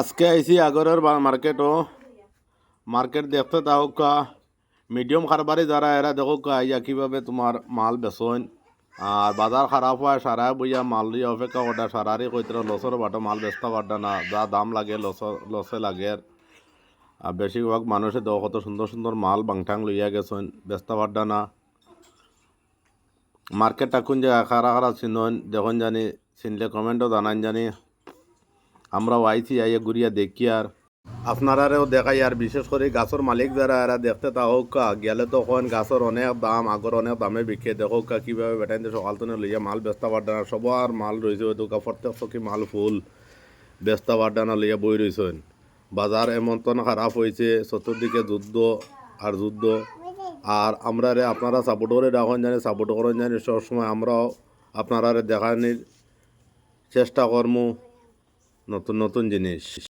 আজকে আইসি আগরের মার্কেটও মার্কেট দেখতে তাহকা মিডিয়াম খারবারি যারা, এরা দেখো আইয়া কীভাবে তোমার মাল বেচন। আর বাজার খারাপ হয় সারা বইয়া মাল দিয়ে অপেক্ষা করটা সারারই কইতরা লসর বাটো মাল বেচতে পারটা না। যা দাম লাগে লস লসে লাগে। আর বেশিরভাগ মানুষে দেখো কত সুন্দর সুন্দর মাল বাংঠাং লইয়া গেছেন বেচতে পারটা না। মার্কেটটা কোন জায়গা খারা খারা চিনন, দেখুন জানি, চিনলে কমেন্টও জানান জানি। আমরাও আইছি, আইয়া ঘুরিয়া দেখি আর। আপনারাও দেখাই আর, বিশেষ করে গাছের মালিক যারা, এরা দেখতে তা হোক গেলে তখন গাছের অনেক দাম, আগর অনেক দামে বিকে দেখো কা, কীভাবে বেটাইতে সকাল তো লইয়া মাল বেচতে পারডা না, সবার মাল রয়েছে হয়তো কা প্রত্যেক চকি মাল ফুল বেচতে পারডা না লইয়া বই রয়েছেন বাজার এমন তো খারাপ হয়েছে চতুর্দিকে যুদ্ধ আর যুদ্ধ। আর আমরা রে আপনারা সাপোর্ট করে রাখুন জানি সাপোর্ট করেন জানি, সবসময় আমরাও আপনারা রে দেখানির চেষ্টা করমু। নতুন নতুন জিনিস